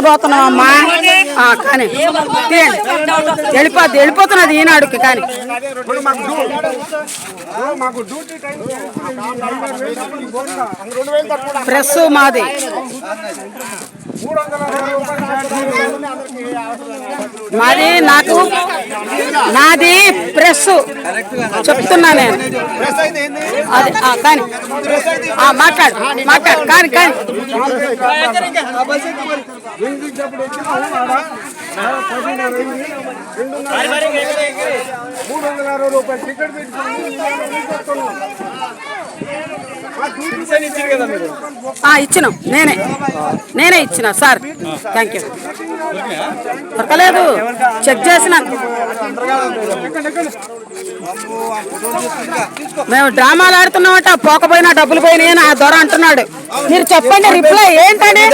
పోతున్నాం అమ్మా ఆ, కానీ వెళ్ళిపోద్ది వెళ్ళిపోతున్నది ఈనాడుకి కానీ. ప్రెస్ మాది. మాది నాకు నాది ప్రెస్ చెప్తున్నా నేను. అది ఆ, కానీ. మాట్లాడు మాట్లాడు. కానీ కానీ. రెండున్నర మూడు వందల అరవై రూపాయలు టికెట్ ఇచ్చినాం. నేనే. నేనే ఇచ్చిన సార్. Thank you. దొరకలేదు. చెక్ చేసిన. మేము డ్రామాలు ఆడుతున్నామట పోకపోయినా డబ్బులు పోయినాయి అని ఆ దొర అంటున్నాడు. మీరు చెప్పండి రిప్లై ఏంటని?